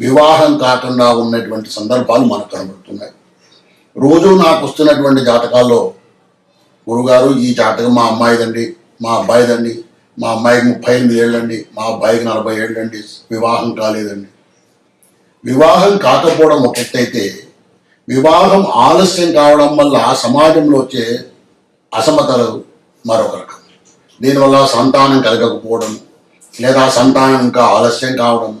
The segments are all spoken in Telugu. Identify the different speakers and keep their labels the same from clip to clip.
Speaker 1: వివాహం కాకుండా ఉన్నటువంటి సందర్భాలు మనకు కనబడుతున్నాయి. రోజు నాకు వస్తున్నటువంటి జాతకాల్లో గురుగారు ఈ జాతకం మా అమ్మాయిదండి మా అబ్బాయిదండి మా అమ్మాయికి ముప్పై ఎనిమిది ఏళ్ళండి మా అబ్బాయికి నలభై ఏళ్ళండి వివాహం కాలేదండి. వివాహం కాకపోవడం ఒకటైతే వివాహం ఆలస్యం కావడం వల్ల సమాజంలో వచ్చే అసమతలు మరొక రకం. దీనివల్ల సంతానం కలగకపోవడం లేదా సంతానం ఇంకా ఆలస్యం కావడం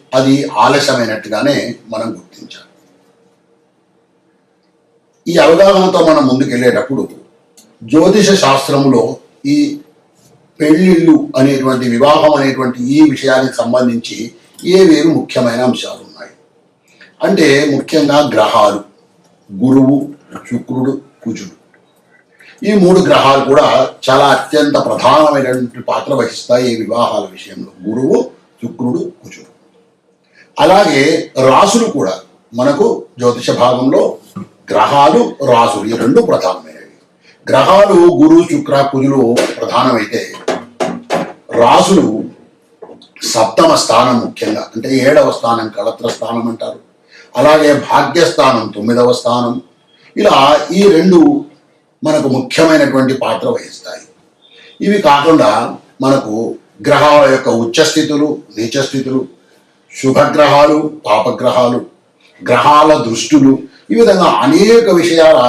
Speaker 1: అది ఆలస్యమైనట్టుగానే మనం గుర్తించాలి. ఈ అవగాహనతో మనం ముందుకెళ్ళేటప్పుడు జ్యోతిష శాస్త్రంలో ఈ పెళ్ళిళ్ళు అనేటువంటి వివాహం అనేటువంటి ఈ విషయానికి సంబంధించి ఏవేవి ముఖ్యమైన అంశాలు ఉన్నాయి? అంటే ముఖ్యంగా గ్రహాలు గురువు శుక్రుడు కుజుడు. ఈ మూడు గ్రహాలు కూడా చాలా అత్యంత ప్రధానమైనటువంటి పాత్ర వహిస్తాయి ఈ వివాహాల విషయంలో. గురువు శుక్రుడు అలాగే రాసులు కూడా మనకు జ్యోతిష భాగంలో గ్రహాలు రాసులు ఈ రెండు ప్రధానమైనవి. గ్రహాలు గురు శుక్ర కుజులు ప్రధానమైతే రాసులు సప్తమ స్థానం ముఖ్యంగా అంటే ఏడవ స్థానం కళత్ర స్థానం అంటారు. అలాగే భాగ్యస్థానం తొమ్మిదవ స్థానం. ఇలా ఈ రెండు మనకు ముఖ్యమైనటువంటి పాత్ర వహిస్తాయి. ఇవి కాకుండా మనకు గ్రహాల యొక్క ఉచ్చస్థితులు నీచస్థితులు శుభగ్రహాలు పాపగ్రహాలు గ్రహాల దృష్టులు ఈ విధంగా అనేక విషయాల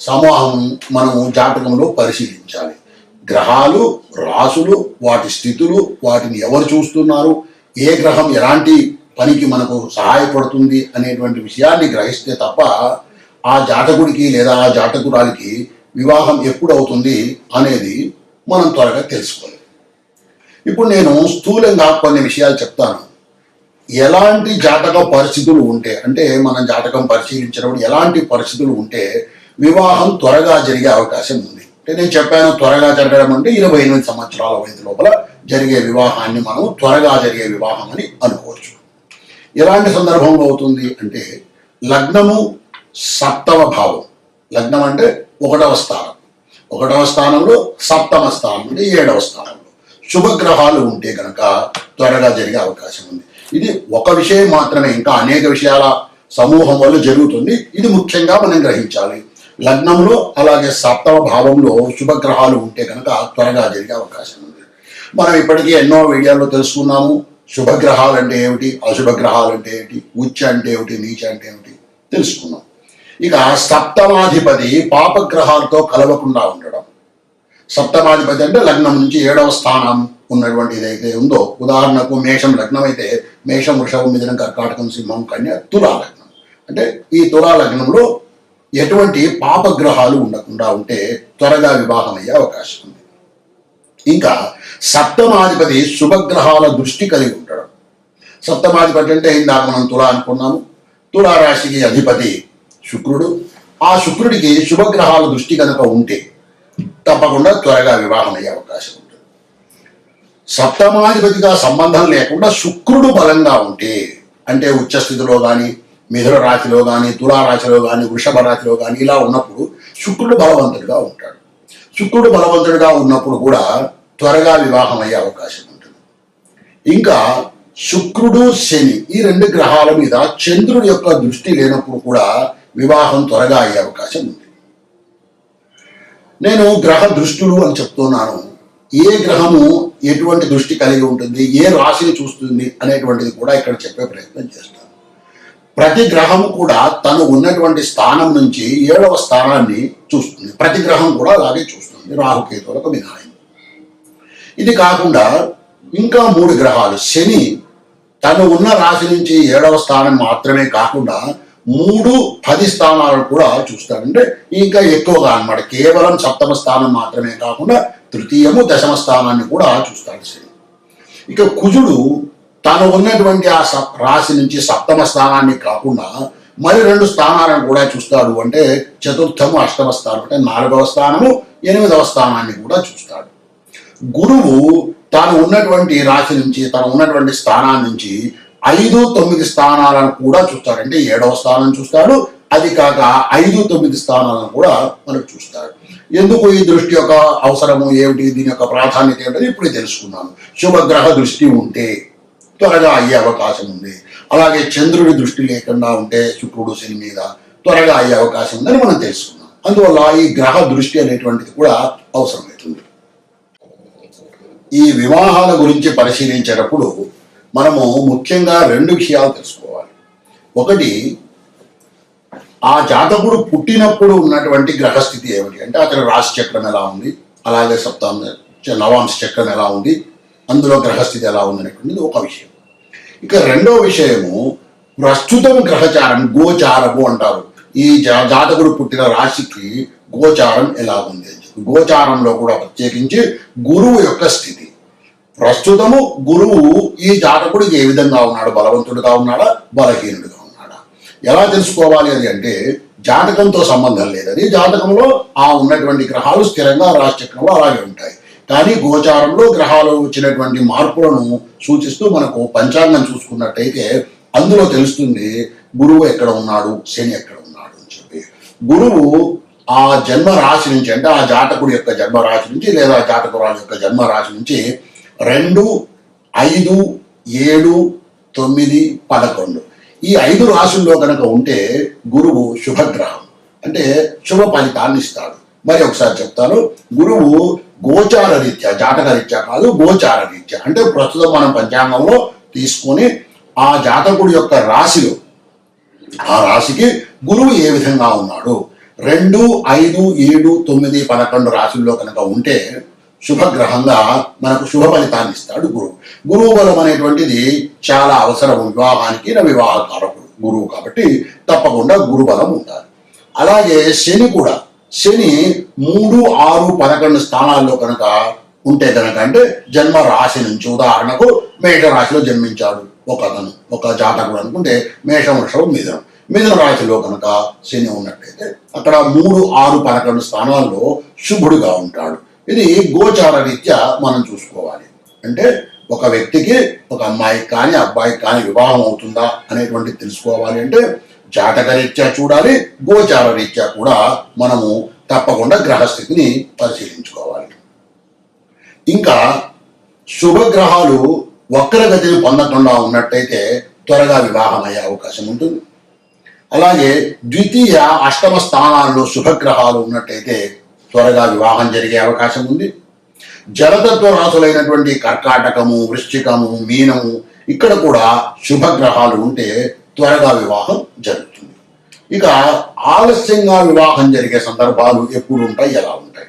Speaker 1: సమూహం మనము జాతకంలో పరిశీలించాలి. గ్రహాలు రాసులు వాటి స్థితులు వాటిని ఎవరు చూస్తున్నారు ఏ గ్రహం ఎలాంటి పనికి మనకు సహాయపడుతుంది అనేటువంటి విషయాన్ని గ్రహిస్తే తప్ప ఆ జాతకుడికి లేదా ఆ జాతకురాలికి వివాహం ఎప్పుడు అవుతుంది అనేది మనం త్వరగా తెలుసుకోవాలి. ఇప్పుడు నేను స్థూలంగా కొన్ని విషయాలు చెప్తాను. ఎలాంటి జాతక పరిస్థితులు ఉంటే అంటే మనం జాతకం పరిశీలించినప్పుడు ఎలాంటి పరిస్థితులు ఉంటే వివాహం త్వరగా జరిగే అవకాశం ఉంది. అంటే నేను చెప్పాను త్వరగా జరగడం అంటే ఇరవై ఎనిమిది సంవత్సరాల వయసు లోపల జరిగే వివాహాన్ని మనం త్వరగా జరిగే వివాహం అని అనుకోవచ్చు. ఎలాంటి సందర్భంలో అవుతుంది అంటే లగ్నము సప్తమ భావం. లగ్నం అంటే ఒకటవ స్థానం. ఒకటవ స్థానంలో సప్తమ స్థానం అంటే ఏడవ స్థానంలో. శుభగ్రహాలు ఉంటే కనుక త్వరగా జరిగే అవకాశం ఉంది. ఇది ఒక విషయం మాత్రమే ఇంకా అనేక విషయాల సమూహం వల్ల జరుగుతుంది. ఇది ముఖ్యంగా మనం గ్రహించాలి. లగ్నంలో అలాగే సప్తమ భావంలో శుభగ్రహాలు ఉంటే కనుక త్వరగా జరిగే అవకాశం ఉంది. మనం ఇప్పటికీ ఎన్నో వీడియోల్లో తెలుసుకున్నాము శుభగ్రహాలు అంటే ఏమిటి అశుభగ్రహాలు అంటే ఏమిటి ఉచ్చ అంటే ఏమిటి నీచ అంటే ఏమిటి తెలుసుకున్నాం. ఇక సప్తమాధిపతి పాపగ్రహాలతో కలవకుండా ఉండడం. సప్తమాధిపతి అంటే లగ్నం నుంచి ఏడవ స్థానం. ఉన్నటువంటి ఏదైతే ఉందో ఉదాహరణకు మేషం లగ్నం అయితే మేషం వృషభం మిథునం కర్కాటకం సింహం కన్య తులా లగ్నం అంటే ఈ తులా లగ్నంలో ఎటువంటి పాపగ్రహాలు ఉండకుండా ఉంటే త్వరగా వివాహం అయ్యే అవకాశం ఉంది. ఇంకా సప్తమాధిపతి శుభగ్రహాల దృష్టి కలిగి ఉంటాడు సప్తమాధిపతి అంటే ఇందాక మనం తులా అనుకున్నాము. తులా రాశికి అధిపతి శుక్రుడు. ఆ శుక్రుడికి శుభగ్రహాల దృష్టి కనుక ఉంటే తప్పకుండా త్వరగా వివాహం అయ్యే అవకాశం సప్తమాధిపతిగా సంబంధం లేకుండా శుక్రుడు బలంగా ఉంటే అంటే ఉచ్చస్థితిలో కానీ మిథున రాశిలో కానీ తులారాశిలో కానీ వృషభ రాశిలో కానీ ఇలా ఉన్నప్పుడు శుక్రుడు బలవంతుడిగా ఉంటాడు. శుక్రుడు బలవంతుడిగా ఉన్నప్పుడు కూడా త్వరగా వివాహం అయ్యే అవకాశం ఉంటుంది. ఇంకా శుక్రుడు శని ఈ రెండు గ్రహాల మీద చంద్రుడి యొక్క దృష్టి లేనప్పుడు కూడా వివాహం త్వరగా అయ్యే అవకాశం ఉంది. నేను గ్రహ దృష్టులు అని చెప్తున్నాను. ఏ గ్రహము ఎటువంటి దృష్టి కలిగి ఉంటుంది ఏ రాశిని చూస్తుంది అనేటువంటిది కూడా ఇక్కడ చెప్పే ప్రయత్నం చేస్తాను. ప్రతి గ్రహము కూడా తను ఉన్నటువంటి స్థానం నుంచి ఏడవ స్థానాన్ని చూస్తుంది. ప్రతి గ్రహం కూడా అలాగే చూస్తుంది. రాహుకేతువులకు మినహాయింపు ఇది కాకుండా ఇంకా మూడు గ్రహాలు. శని తను ఉన్న రాశి నుంచి ఏడవ స్థానం మాత్రమే కాకుండా మూడు పది స్థానాలను కూడా చూస్తాడంటే ఇంకా ఎక్కువగా అన్నమాట. కేవలం సప్తమ స్థానం మాత్రమే కాకుండా తృతీయము దశమ స్థానాన్ని కూడా చూస్తాడు శని ఇక కుజుడు తను ఉన్నటువంటి ఆ సప్ రాశి నుంచి సప్తమ స్థానాన్ని కాకుండా మరి రెండు స్థానాలను కూడా చూస్తాడు అంటే చతుర్థము అష్టమ స్థానం అంటే నాలుగవ స్థానము ఎనిమిదవ స్థానాన్ని కూడా చూస్తాడు. గురువు తాను ఉన్నటువంటి రాశి నుంచి తను ఉన్నటువంటి స్థానాన్ని నుంచి ఐదు తొమ్మిది స్థానాలను కూడా చూస్తారు అంటే ఏడవ స్థానం చూస్తాడు అది కాక ఐదు తొమ్మిది స్థానాలను కూడా మనకు చూస్తాడు ఎందుకు ఈ దృష్టి యొక్క అవసరము ఏమిటి? దీని యొక్క ప్రాధాన్యత ఏమిటని ఇప్పుడే తెలుసుకున్నాను శుభగ్రహ దృష్టి ఉంటే త్వరగా అయ్యే అవకాశం ఉంది. అలాగే చంద్రుడి దృష్టి లేకుండా ఉంటే శుక్రుడు శని మీద త్వరగా అయ్యే అవకాశం ఉందని మనం తెలుసుకున్నాం అందువల్ల ఈ గ్రహ దృష్టి అనేటువంటిది కూడా అవసరమవుతుంది. ఈ వివాహాల గురించి పరిశీలించేటప్పుడు మనము ముఖ్యంగా రెండు విషయాలు తెలుసుకోవాలి. ఒకటి ఆ జాతకుడు పుట్టినప్పుడు ఉన్నటువంటి గ్రహస్థితి ఏమిటి? అంటే అతని రాశి చక్రం ఎలా ఉంది? అలాగే సప్తాం నవాంశ చక్రం ఎలా ఉంది? అందులో గ్రహస్థితి ఎలా ఉంది అనేటువంటిది ఒక విషయం. ఇక రెండో విషయము ప్రస్తుతం గ్రహచారం గోచారము అంటారు. ఈ జా- జాతకుడు పుట్టిన రాశికి గోచారం ఎలా ఉంది? అని చెప్పి గోచారంలో కూడా ప్రత్యేకించి గురువు యొక్క స్థితి. ప్రస్తుతము గురువు ఈ జాతకుడు ఏ విధంగా ఉన్నాడు? బలవంతుడిగా ఉన్నాడా? బలహీనుడిగా ఉన్నాడా? ఎలా తెలుసుకోవాలి అది అంటే జాతకంతో సంబంధం లేదని జాతకంలో ఆ ఉన్నటువంటి గ్రహాలు స్థిరంగా రాశిచక్రంలో అలాగే ఉంటాయి. కానీ గోచారంలో గ్రహాలు వచ్చినటువంటి మార్పులను సూచిస్తూ మనకు పంచాంగం చూసుకున్నట్టయితే అందులో తెలుస్తుంది గురువు ఎక్కడ ఉన్నాడు? శని ఎక్కడ ఉన్నాడు అని చెప్పి. గురువు ఆ జన్మ రాశి నుంచి అంటే ఆ జాతకుడి యొక్క జన్మ రాశి నుంచి లేదా జాతకురాలు యొక్క జన్మ రాశి నుంచి రెండు ఐదు ఏడు తొమ్మిది పదకొండు. ఈ ఐదు రాశుల్లో కనుక ఉంటే గురువు శుభగ్రహం. అంటే శుభ ఫలితాన్ని ఇస్తాడు. మరి ఒకసారి చెప్తాను. గురువు గోచార రీత్యా జాతక రీత్యా కాదు గోచార రీత్యా. అంటే ప్రస్తుతం మనం పంచాంగంలో తీసుకొని ఆ జాతకుడి యొక్క రాశిలో ఆ రాశికి గురువు ఏ విధంగా ఉన్నాడు? రెండు ఐదు ఏడు తొమ్మిది పదకొండు రాశుల్లో కనుక ఉంటే శుభగ్రహంగా మనకు శుభ ఫలితాన్ని ఇస్తాడు గురువు. గురువు బలం అనేటువంటిది చాలా అవసరం వివాహానికి నా వివాహ కారకుడు గురువు కాబట్టి తప్పకుండా గురు బలం ఉండాలి. అలాగే శని కూడా శని మూడు ఆరు పదకొండు స్థానాల్లో కనుక ఉంటే కనుక అంటే జన్మ రాశి నుంచి ఉదాహరణకు మేష రాశిలో జన్మించాడు ఒక అతను ఒక జాతకుడు అనుకుంటే మేషం వృషభం మిథునం. మిథున రాశిలో కనుక శని ఉన్నట్టయితే అక్కడ మూడు ఆరు పదకొండు స్థానాల్లో శుభుడుగా ఉంటాడు. ఇది గోచార రీత్యా మనం చూసుకోవాలి. అంటే ఒక వ్యక్తికి ఒక అమ్మాయికి కానీ అబ్బాయి కానీ వివాహం అవుతుందా అనేటువంటిది తెలుసుకోవాలి. అంటే జాతక రీత్యా చూడాలి గోచార రీత్యా కూడా మనము తప్పకుండా గ్రహస్థితిని పరిశీలించుకోవాలి. ఇంకా శుభగ్రహాలు వక్రగతిని పొందకుండా ఉన్నట్టయితే త్వరగా వివాహం అయ్యే అవకాశం ఉంటుంది. అలాగే ద్వితీయ అష్టమ స్థానాల్లో శుభగ్రహాలు ఉన్నట్టయితే త్వరగా వివాహం జరిగే అవకాశం ఉంది. జలతత్వ రాసులైనటువంటి కర్కాటకము వృశ్చికము మీనము ఇక్కడ కూడా శుభగ్రహాలు ఉంటే త్వరగా వివాహం జరుగుతుంది. ఇక ఆలస్యంగా వివాహం జరిగే సందర్భాలు ఎప్పుడు ఉంటాయి ఎలా ఉంటాయి?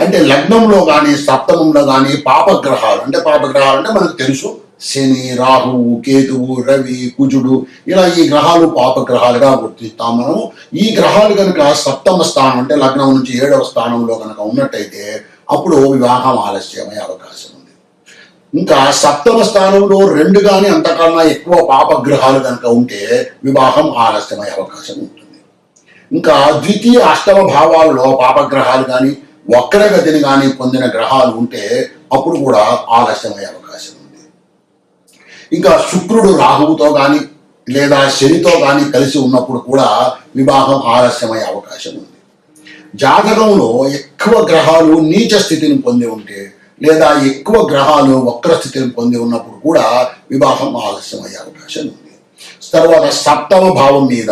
Speaker 1: అంటే లగ్నంలో కానీ సప్తమంలో కానీ పాపగ్రహాలు అంటే పాపగ్రహాలు అంటే మనకు తెలుసు శని రాహువు కేతువు రవి కుజుడు ఇలా ఈ గ్రహాలు పాపగ్రహాలుగా గుర్తిస్తాం మనం ఈ గ్రహాలు కనుక సప్తమ స్థానం అంటే లగ్నం నుంచి ఏడవ స్థానంలో కనుక ఉన్నట్టయితే అప్పుడు వివాహం ఆలస్యమయ్యే అవకాశం ఉంది. ఇంకా సప్తమ స్థానంలో రెండు కానీ అంతకన్నా ఎక్కువ పాపగ్రహాలు కనుక ఉంటే వివాహం ఆలస్యమయ్యే అవకాశం ఉంటుంది. ఇంకా ద్వితీయ అష్టమ భావాలలో పాపగ్రహాలు కానీ వక్రగతిని కానీ పొందిన గ్రహాలు ఉంటే అప్పుడు కూడా ఆలస్యమయ్యే అవకాశం ఇంకా శుక్రుడు రాహువుతో కానీ లేదా శనితో కానీ కలిసి ఉన్నప్పుడు కూడా వివాహం ఆలస్యమయ్యే అవకాశం ఉంది. జాతకంలో ఎక్కువ గ్రహాలు నీచ స్థితిని పొంది ఉంటే లేదా ఎక్కువ గ్రహాలు వక్ర స్థితిని పొంది ఉన్నప్పుడు కూడా వివాహం ఆలస్యమయ్యే అవకాశం ఉంది. తర్వాత సప్తమ భావం మీద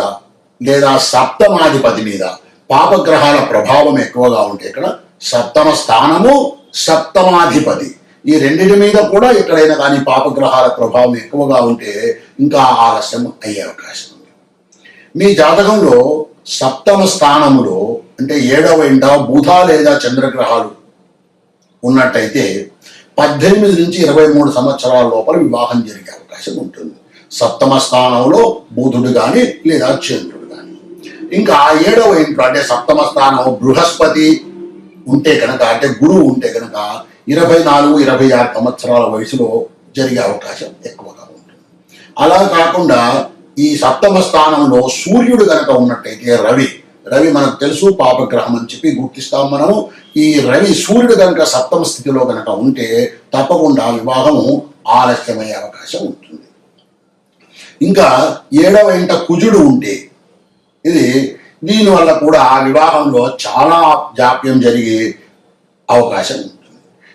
Speaker 1: లేదా సప్తమాధిపతి మీద పాపగ్రహాల ప్రభావం ఎక్కువగా ఉంటే ఇక్కడ సప్తమ స్థానము సప్తమాధిపతి. ఈ రెండింటి మీద కూడా ఎక్కడైనా కానీ పాపగ్రహాల ప్రభావం ఎక్కువగా ఉంటే ఇంకా ఆలస్యం అయ్యే అవకాశం ఉంది. మీ జాతకంలో సప్తమ స్థానములో అంటే ఏడవ ఇంట బుధ లేదా చంద్రగ్రహాలు ఉన్నట్టయితే పద్దెనిమిది నుంచి ఇరవై మూడు సంవత్సరాల లోపల వివాహం జరిగే అవకాశం ఉంటుంది. సప్తమ స్థానంలో బుధుడు కానీ లేదా చంద్రుడు కానీ ఇంకా ఏడవ ఇంట్లో అంటే సప్తమ స్థానం బృహస్పతి ఉంటే కనుక అంటే గురువు ఉంటే కనుక ఇరవై నాలుగు ఇరవై ఆరు సంవత్సరాల వయసులో జరిగే అవకాశం ఎక్కువగా ఉంటుంది. అలా కాకుండా ఈ సప్తమ స్థానంలో సూర్యుడు కనుక ఉన్నట్టయితే రవి రవి మనకు తెలుసు పాపగ్రహం అని చెప్పి గుర్తిస్తాం మనము. ఈ రవి సూర్యుడు కనుక సప్తమ స్థితిలో కనుక ఉంటే తప్పకుండా వివాహము ఆలస్యమయ్యే అవకాశం ఉంటుంది. ఇంకా ఏడవ ఇంట కుజుడు ఉంటే ఇది దీనివల్ల కూడా ఆ వివాహంలో చాలా జాప్యం జరిగే అవకాశం ఉంటుంది.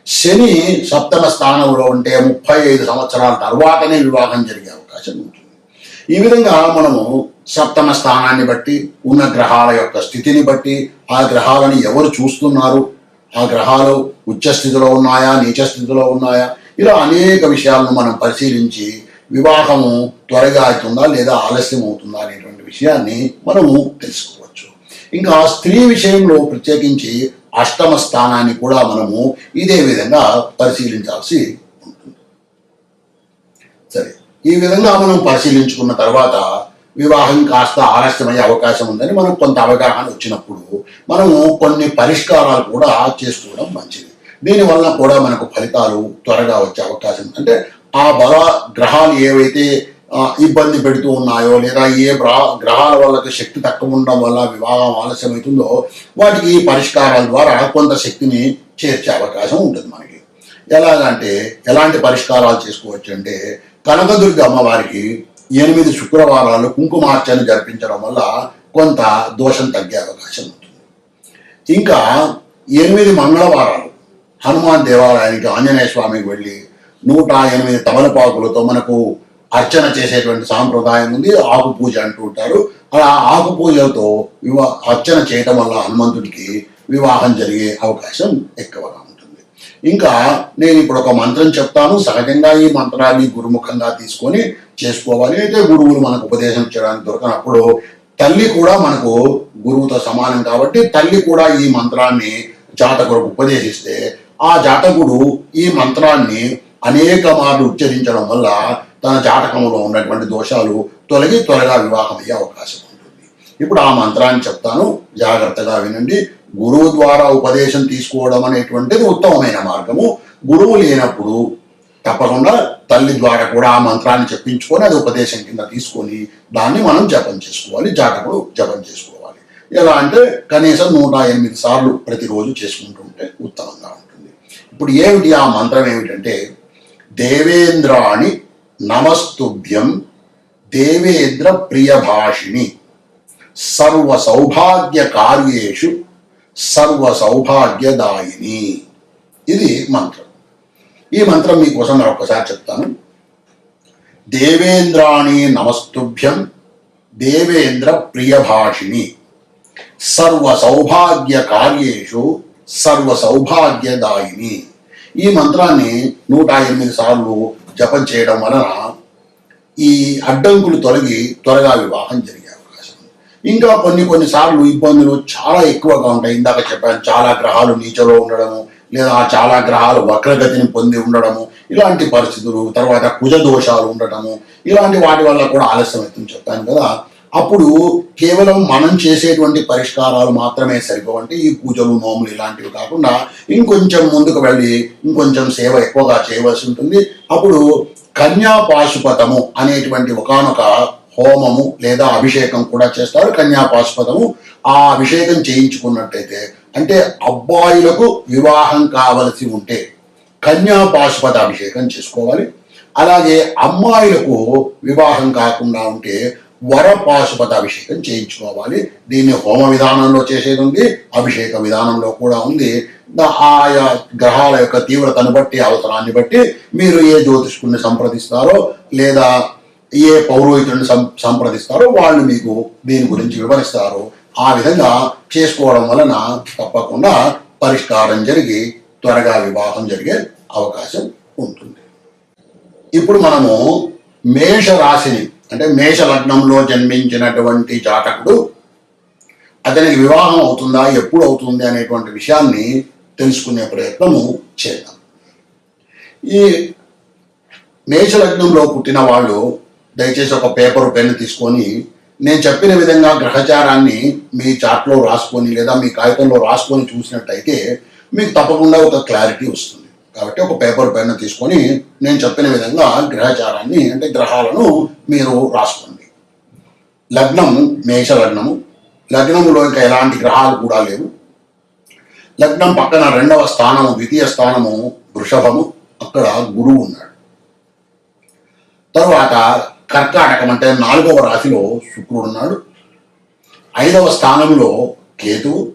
Speaker 1: శని సప్తమ స్థానంలో ఉంటే ముప్పై ఐదు సంవత్సరాల తర్వాతనే వివాహం జరిగే అవకాశం ఉంటుంది. ఈ విధంగా మనము సప్తమ స్థానాన్ని బట్టి ఉన్న గ్రహాల యొక్క స్థితిని బట్టి ఆ గ్రహాలను ఎవరు చూస్తున్నారు? ఆ గ్రహాలు ఉచ్చ స్థితిలో ఉన్నాయా? నీచ స్థితిలో ఉన్నాయా? ఇలా అనేక విషయాలను మనం పరిశీలించి వివాహము త్వరగా అవుతుందా లేదా ఆలస్యం అవుతుందా అనేటువంటి విషయాన్ని మనము తెలుసుకోవచ్చు. ఇంకా స్త్రీ విషయంలో ప్రత్యేకించి అష్టమ స్థానాన్ని కూడా మనము ఇదే విధంగా పరిశీలించాల్సి ఉంటుంది. సరే ఈ విధంగా మనం పరిశీలించుకున్న తర్వాత వివాహం కాస్త ఆలస్యమయ్యే అవకాశం ఉందని మనకు కొంత అవగాహన వచ్చినప్పుడు మనము కొన్ని పరిష్కారాలు కూడా చేసుకోవడం మంచిది. దీనివల్ల కూడా మనకు ఫలితాలు త్వరగా వచ్చే అవకాశం. అంటే ఆ బల గ్రహాలు ఏవైతే ఇబ్బంది పెడుతూ ఉన్నాయో లేదా ఏ గ్రహాల వాళ్ళకి శక్తి తక్కువ ఉండడం వల్ల వివాహం ఆలస్యమవుతుందో వాటికి ఈ పరిష్కారాల ద్వారా కొంత శక్తిని చేర్చే అవకాశం ఉంటుంది మనకి. ఎలాగంటే ఎలాంటి పరిష్కారాలు చేసుకోవచ్చు అంటే కనకదుర్గ అమ్మవారికి ఎనిమిది శుక్రవారాలు కుంకుమార్చన జరిపించడం వల్ల కొంత దోషం తగ్గే అవకాశం ఉంటుంది. ఇంకా ఎనిమిది మంగళవారాలు హనుమాన్ దేవాలయానికి ఆంజనేయ స్వామికి వెళ్ళి నూట ఎనిమిది తమలపాకులతో మనకు అర్చన చేసేటువంటి సాంప్రదాయం ఉంది ఆకు పూజ అంటూ ఉంటారు. అలా ఆకు పూజలతో వివా అర్చన చేయటం వల్ల హనుమంతుడికి వివాహం జరిగే అవకాశం ఎక్కువగా ఉంటుంది. ఇంకా నేను ఇప్పుడు ఒక మంత్రం చెప్తాను. సహజంగా ఈ మంత్రాన్ని గురుముఖంగా తీసుకొని చేసుకోవాలి. అయితే గురువులు మనకు ఉపదేశం చేయడానికి దొరకనప్పుడు తల్లి కూడా మనకు గురువుతో సమానం కాబట్టి తల్లి కూడా ఈ మంత్రాన్ని జాతకులకు ఉపదేశిస్తే ఆ జాతకుడు ఈ మంత్రాన్ని అనేక మార్లు ఉచ్చరించడం వల్ల తన జాతకంలో ఉన్నటువంటి దోషాలు తొలగి త్వరగా వివాహం అయ్యే అవకాశం ఉంటుంది. ఇప్పుడు ఆ మంత్రాన్ని చెప్తాను. జాగ్రత్తగా వినండి. గురువు ద్వారా ఉపదేశం తీసుకోవడం అనేటువంటిది ఉత్తమమైన మార్గము. గురువు లేనప్పుడు తప్పకుండా తల్లి ద్వారా కూడా ఆ మంత్రాన్ని చెప్పించుకొని అది ఉపదేశం కింద తీసుకొని దాన్ని మనం జపం చేసుకోవాలి. జాతకుడు జపం చేసుకోవాలి. ఎలా అంటే కనీసం నూట ఎనిమిది సార్లు ప్రతిరోజు చేసుకుంటుంటే ఉత్తమంగా ఉంటుంది. ఇప్పుడు ఏమిటి ఆ మంత్రం ఏమిటంటే దేవేంద్రాణి నమస్తుభ్యం దేవేంద్ర ప్రియభాషిణి. సర్వ సౌభాగ్య కార్యేషు సర్వ సౌభాగ్యదాయిని ఇది మంత్రం. ఈ మంత్రం మీకోసం నేను ఒక్కసారి చెప్తాను. దేవేంద్రాణి నమస్తుభ్యం దేవేంద్ర ప్రియభాషిణి. సర్వ సౌభాగ్య కార్యేషు సర్వ సౌభాగ్యదాయిని ఈ మంత్రాన్ని నూట ఎనిమిది సార్లు జపం చేయడం వలన ఈ అడ్డంకులు తొలగి త్వరగా వివాహం జరిగే అవకాశం ఇంకా కొన్ని కొన్ని సార్లు ఇబ్బందులు చాలా ఎక్కువగా ఉంటాయి. ఇందాక చెప్పాను చాలా గ్రహాలు నీచలో ఉండడము లేదా చాలా గ్రహాలు వక్రగతిని పొంది ఉండడము ఇలాంటి పరిస్థితులు తర్వాత కుజ దోషాలు ఉండటము ఇలాంటి వాటి వల్ల కూడా ఆలస్యం అవుతుంది చెప్పాను కదా. అప్పుడు కేవలం మనం చేసేటువంటి పరిష్కారాలు మాత్రమే సరిపోవంటే ఈ పూజలు నోములు ఇలాంటివి కాకుండా ఇంకొంచెం ముందుకు వెళ్ళి ఇంకొంచెం సేవ ఎక్కువగా చేయవలసి ఉంటుంది. అప్పుడు కన్యా పాశుపతము అనేటువంటి ఒకానొక హోమము లేదా అభిషేకం కూడా చేస్తారు. కన్యా పాశుపతము ఆ అభిషేకం చేయించుకున్నట్టయితే అంటే అబ్బాయిలకు వివాహం కావలసి ఉంటే కన్యా పాశుపత అభిషేకం చేసుకోవాలి. అలాగే అమ్మాయిలకు వివాహం కాకుండా ఉంటే వర అభిషేకం చేయించుకోవాలి. దీన్ని హోమ విధానంలో చేసేది ఉంది అభిషేక విధానంలో కూడా ఉంది. ఆయా గ్రహాల యొక్క తీవ్రతను బట్టి అవసరాన్ని బట్టి మీరు ఏ జ్యోతిష్కుని సంప్రదిస్తారో లేదా ఏ పౌరోహితుడిని సం సంప్రదిస్తారో వాళ్ళు మీకు దీని గురించి వివరిస్తారు. ఆ విధంగా చేసుకోవడం వలన తప్పకుండా పరిష్కారం జరిగి త్వరగా వివాహం జరిగే అవకాశం ఉంటుంది. ఇప్పుడు మనము మేష రాశిని అంటే మేషలగ్నంలో జన్మించినటువంటి జాతకుడు అతనికి వివాహం అవుతుందా ఎప్పుడు అవుతుంది అనేటువంటి విషయాన్ని తెలుసుకునే ప్రయత్నము చేద్దాం. ఈ మేషలగ్నంలో పుట్టిన వాళ్ళు దయచేసి ఒక పేపర్ పెన్ తీసుకొని నేను చెప్పిన విధంగా గ్రహచారాన్ని మీ చార్ట్లో రాసుకొని లేదా మీ కాగితంలో రాసుకొని చూసినట్టయితే మీకు తప్పకుండా ఒక క్లారిటీ వస్తుంది. కాబట్టి ఒక పేపర్ పైన తీసుకొని నేను చెప్పిన విధంగా గ్రహచారాన్ని అంటే గ్రహాలను మీరు రాసుకోండి. లగ్నం మేష లగ్నము లగ్నములో ఇంకా ఎలాంటి గ్రహాలు కూడా లేవు. లగ్నం పక్కన రెండవ స్థానము ద్వితీయ స్థానము వృషభము. అక్కడ గురువు ఉన్నాడు. తరువాత కర్కాటకం అంటే నాలుగవ రాశిలో శుక్రుడు ఉన్నాడు. ఐదవ స్థానంలో కేతువు.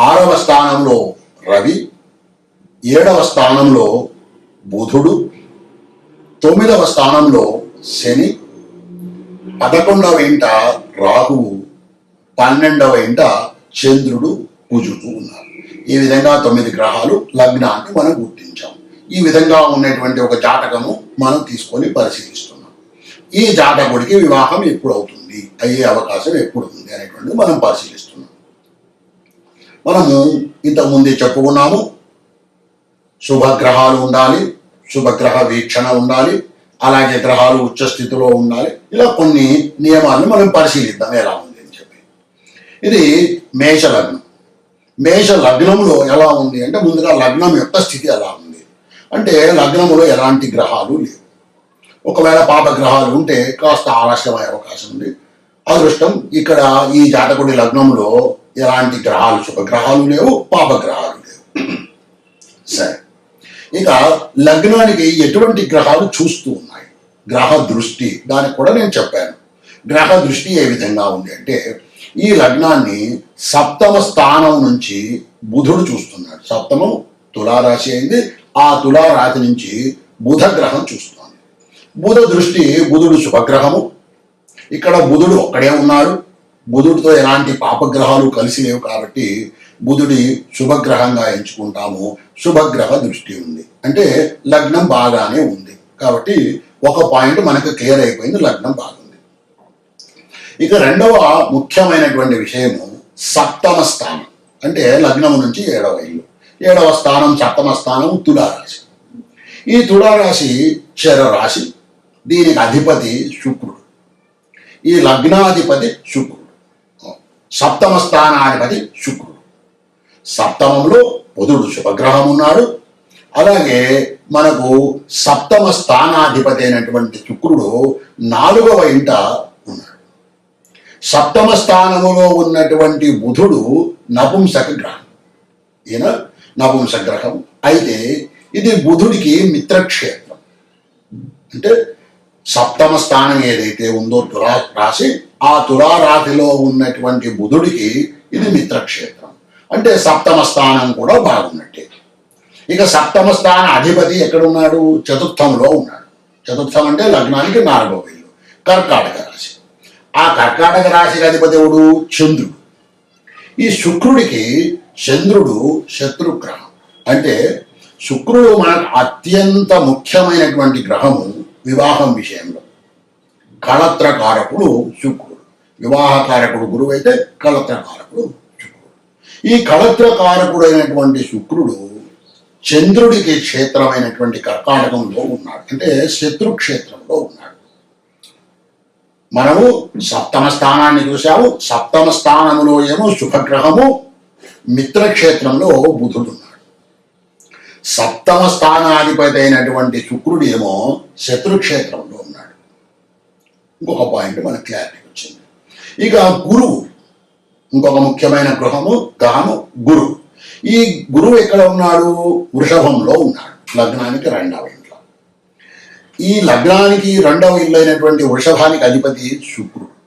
Speaker 1: ఆరవ స్థానంలో రవి. ఏడవ స్థానంలో బుధుడు తొమ్మిదవ స్థానంలో శని పదకొండవ ఇంట రాహువు పన్నెండవ ఇంట చంద్రుడు కుజుడు ఉన్నారు. ఈ విధంగా తొమ్మిది గ్రహాలు లగ్నాన్ని మనం గుర్తించాం. ఈ విధంగా ఉన్నటువంటి ఒక జాతకము మనం తీసుకొని పరిశీలిస్తున్నాం. ఈ జాతకుడికి వివాహం ఎప్పుడు అవుతుంది అయ్యే అవకాశం ఎప్పుడు ఉంది అనేటువంటిది మనం పరిశీలిస్తున్నాం. మనము ఇంతకుముందే చెప్పుకున్నాము శుభగ్రహాలు ఉండాలి శుభగ్రహ వీక్షణ ఉండాలి అలాగే గ్రహాలు ఉచ్చ స్థితిలో ఉండాలి. ఇలా కొన్ని నియమాలను మనం పరిశీలిద్దాం ఎలా ఉంది అని చెప్పి. ఇది మేష లగ్నం. మేష లగ్నంలో ఎలా ఉంది అంటే ముందుగా లగ్నం యొక్క స్థితి ఎలా ఉంది? అంటే లగ్నములో ఎలాంటి గ్రహాలు లేవు. ఒకవేళ పాప గ్రహాలు ఉంటే కాస్త ఆలస్యమయ్యే అవకాశం ఉంది. అదృష్టం ఇక్కడ ఈ జాతకుడి లగ్నంలో ఎలాంటి గ్రహాలు శుభగ్రహాలు లేవు పాప గ్రహాలు లేవు. సరే. ఇక లగ్నానికి ఎటువంటి గ్రహాలు చూస్తూ ఉన్నాయి? గ్రహ దృష్టి దానికి కూడా నేను చెప్పాను. గ్రహ దృష్టి ఏ విధంగా ఉంది అంటే ఈ లగ్నాన్ని సప్తమ స్థానం నుంచి బుధుడు చూస్తున్నాడు. సప్తమం తులారాశి అయింది. ఆ తులారాశి నుంచి బుధ గ్రహం చూస్తుంది. బుధ దృష్టి బుధుడు శుభగ్రహము. ఇక్కడ బుధుడు ఒక్కడే ఉన్నాడు. బుధుడితో ఎలాంటి పాపగ్రహాలు కలిసి లేవు కాబట్టి బుధుడి శుభగ్రహంగా ఎంచుకుంటాము. శుభగ్రహ దృష్టి ఉంది. అంటే లగ్నం బాగానే ఉంది. కాబట్టి ఒక పాయింట్ మనకు క్లియర్ అయిపోయింది లగ్నం బాగుంది. ఇక రెండవ ముఖ్యమైనటువంటి విషయము సప్తమ స్థానం. అంటే లగ్నము నుంచి ఏడవ ఇల్లు. ఏడవ స్థానం సప్తమ స్థానం తులారాశి. ఈ తులారాశి చరరాశి దీనికి అధిపతి శుక్రుడు. ఈ లగ్నాధిపతి శుక్రుడు. సప్తమ స్థానాధిపతి శుక్రుడు. సప్తమంలో బుధుడు శుభగ్రహం ఉన్నాడు. అలాగే మనకు సప్తమ స్థానాధిపతి అయినటువంటి శుక్రుడు నాలుగవ ఇంట ఉన్నాడు. సప్తమ స్థానములో ఉన్నటువంటి బుధుడు నపుంసక గ్రహం. ఈయన నపుంసక గ్రహం అయితే ఇది బుధుడికి మిత్రక్షేత్రం. అంటే సప్తమ స్థానం ఏదైతే ఉందో తులా రాశి ఆ తులా రాశిలో ఉన్నటువంటి బుధుడికి ఇది మిత్రక్షేత్రం. అంటే సప్తమ స్థానం కూడా బాగున్నట్టే. ఇక సప్తమ స్థాన అధిపతి ఎక్కడున్నాడు? చతుర్థంలో ఉన్నాడు. చతుర్థం అంటే లగ్నానికి నాలుగో ఇల్లు కర్కాటక రాశి. ఆ కర్కాటక రాశికి అధిపతి ఎవడు? చంద్రుడు. ఈ శుక్రుడికి చంద్రుడు శత్రుగ్రహం అంటే శుక్రుడు మనకు అత్యంత ముఖ్యమైనటువంటి గ్రహము వివాహం విషయంలో. కళత్రకారకుడు శుక్రుడు. వివాహకారకుడు గురువు అయితే కళత్రకారకుడు శుక్రుడు ఈ కళత్రకారకుడైనటువంటి శుక్రుడు చంద్రుడికి క్షేత్రమైనటువంటి కర్కాటకంలో ఉన్నాడు. అంటే శత్రు క్షేత్రంలో ఉన్నాడు. మనము సప్తమ స్థానాన్ని చూసాము సప్తమ స్థానములో ఏమో శుభగ్రహము మిత్రక్షేత్రంలో బుధుడు ఉన్నాడు. సప్తమ స్థానాధిపతి అయినటువంటి శుక్రుడు ఏమో శత్రుక్షేత్రంలో ఉన్నాడు. ఇంకొక పాయింట్ మనకు క్లారిటీ వచ్చింది. ఇక గురువు ఇంకొక ముఖ్యమైన గృహము గ్రహము గురువు ఈ గురువు ఎక్కడ ఉన్నాడు? వృషభంలో ఉన్నాడు. లగ్నానికి రెండవ ఇంట్లో. ఈ లగ్నానికి రెండవ ఇల్లు అయినటువంటి వృషభానికి అధిపతి శుక్రుడు.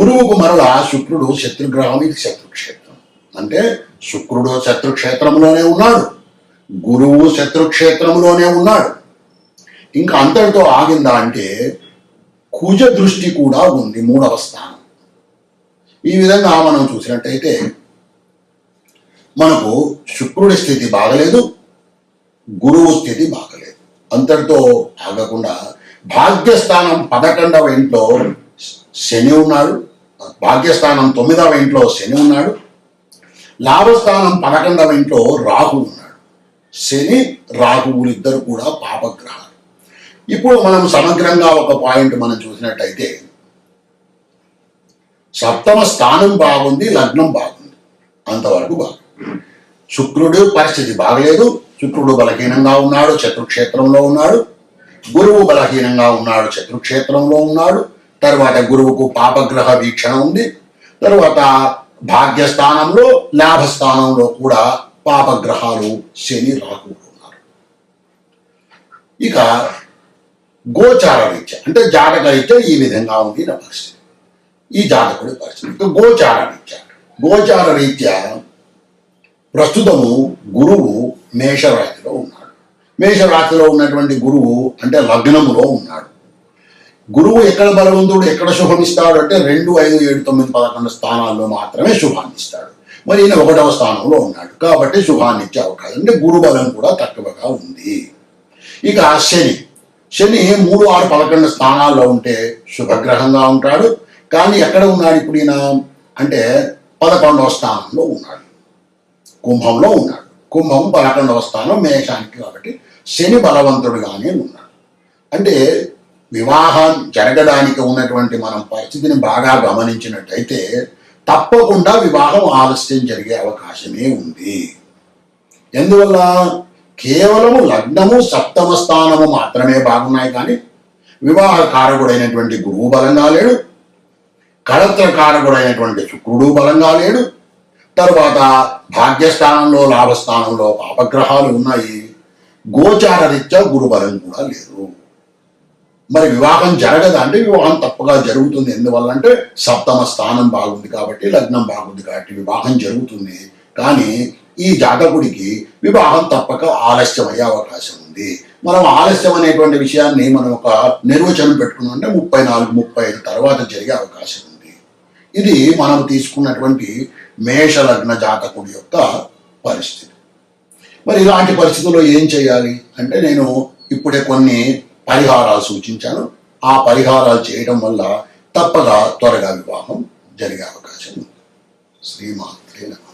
Speaker 1: గురువుకు మరలా శుక్రుడు శత్రుగ్రహం ఇది శత్రుక్షేత్రం. అంటే శుక్రుడు శత్రుక్షేత్రంలోనే ఉన్నాడు. గురువు శత్రుక్షేత్రంలోనే ఉన్నాడు. ఇంకా అంతటితో ఆగిందా అంటే కుజ దృష్టి కూడా ఉంది మూడవ స్థానం. ఈ విధంగా మనం చూసినట్టయితే మనకు శుక్రుడి స్థితి బాగలేదు గురువు స్థితి బాగలేదు. అంతటితో ఆగకుండా భాగ్యస్థానం పదకొండవ ఇంట్లో శని ఉన్నాడు భాగ్యస్థానం తొమ్మిదవ ఇంట్లో శని ఉన్నాడు లాభస్థానం పదకొండవ ఇంట్లో రాహు ఉన్నాడు. శని రాహువులు ఇద్దరు కూడా పాపగ్రహాలు. ఇప్పుడు మనం సమగ్రంగా ఒక పాయింట్ మనం చూసినట్టయితే సప్తమ స్థానం బాగుంది లగ్నం బాగుంది. అంతవరకు బాగుంది శుక్రుడు పరిస్థితి బాగలేదు. శుక్రుడు బలహీనంగా ఉన్నాడు శత్రుక్షేత్రంలో ఉన్నాడు. గురువు బలహీనంగా ఉన్నాడు శత్రుక్షేత్రంలో ఉన్నాడు. తర్వాత గురువుకు పాపగ్రహ వీక్షణ ఉంది. తర్వాత భాగ్యస్థానంలో లాభస్థానంలో కూడా పాపగ్రహాలు శని రాహువులు ఉన్నారు. ఇక గోచార రీత్యా అంటే జాతక రీత్యా ఈ విధంగా ఉంది నా పరిస్థితి. ఈ జాతకుడి పరిస్థితి. గోచార రీత్యా. గోచార రీత్యా ప్రస్తుతము గురువు మేషరాశిలో ఉన్నాడు. మేషరాశిలో ఉన్నటువంటి గురువు అంటే లగ్నములో ఉన్నాడు. గురువు ఎక్కడ బలవంతుడు ఎక్కడ శుభమిస్తాడు అంటే రెండు ఐదు ఏడు తొమ్మిది పదకొండు స్థానాల్లో మాత్రమే శుభాన్నిస్తాడు. మరి ఈయన ఒకటవ స్థానంలో ఉన్నాడు. కాబట్టి శుభాన్ని ఇచ్చే అవకాశం అంటే గురు బలం కూడా తక్కువగా ఉంది. ఇక శని. శని మూడు ఆరు పదకొండు స్థానాల్లో ఉంటే శుభగ్రహంగా ఉంటాడు. కానీ ఎక్కడ ఉన్నాడు ఇప్పుడు ఈయన? అంటే పదకొండవ స్థానంలో ఉన్నాడు. కుంభంలో ఉన్నాడు. కుంభం పదకొండవ స్థానం మేషానికి కాబట్టి శని బలవంతుడుగానే ఉన్నాడు. అంటే వివాహం జరగడానికి ఉన్నటువంటి మనం పరిస్థితిని బాగా గమనించినట్టయితే తప్పకుండా వివాహం ఆలస్యం జరిగే అవకాశమే ఉంది. ఎందువల్ల? కేవలము లగ్నము సప్తమ స్థానము మాత్రమే బాగున్నాయి కానీ వివాహ కారకుడైనటువంటి గురువు బలంగా లేడు కళత్ర కారకుడైనటువంటి శుక్రుడు బలంగా లేడు. తర్వాత భాగ్యస్థానంలో లాభస్థానంలో పాపగ్రహాలు ఉన్నాయి. గోచార రీత్యా గురుబలం కూడా లేదు. మరి వివాహం జరగదా అంటే వివాహం తప్పగా జరుగుతుంది. ఎందువల్ల అంటే సప్తమ స్థానం బాగుంది కాబట్టి లగ్నం బాగుంది కాబట్టి వివాహం జరుగుతుంది. కానీ ఈ జాతకుడికి వివాహం తప్పక ఆలస్యం అయ్యే అవకాశం ఉంది. మనం ఆలస్యం అనేటువంటి విషయాన్ని మనం ఒక నిర్వచనం పెట్టుకున్నాం అంటే ముప్పై నాలుగు ముప్పై ఐదు తర్వాత జరిగే అవకాశం ఉంది ఇది మనం తీసుకున్నటువంటి మేష లగ్న జాతకుడి యొక్క పరిస్థితి. మరి ఇలాంటి పరిస్థితుల్లో ఏం చేయాలి? అంటే నేను ఇప్పుడే కొన్ని పరిహారాలు సూచించాను. ఆ పరిహారాలు చేయడం వల్ల తప్పగా త్వరగా వివాహం జరిగే అవకాశం ఉంది. శ్రీమాత్రే నమ.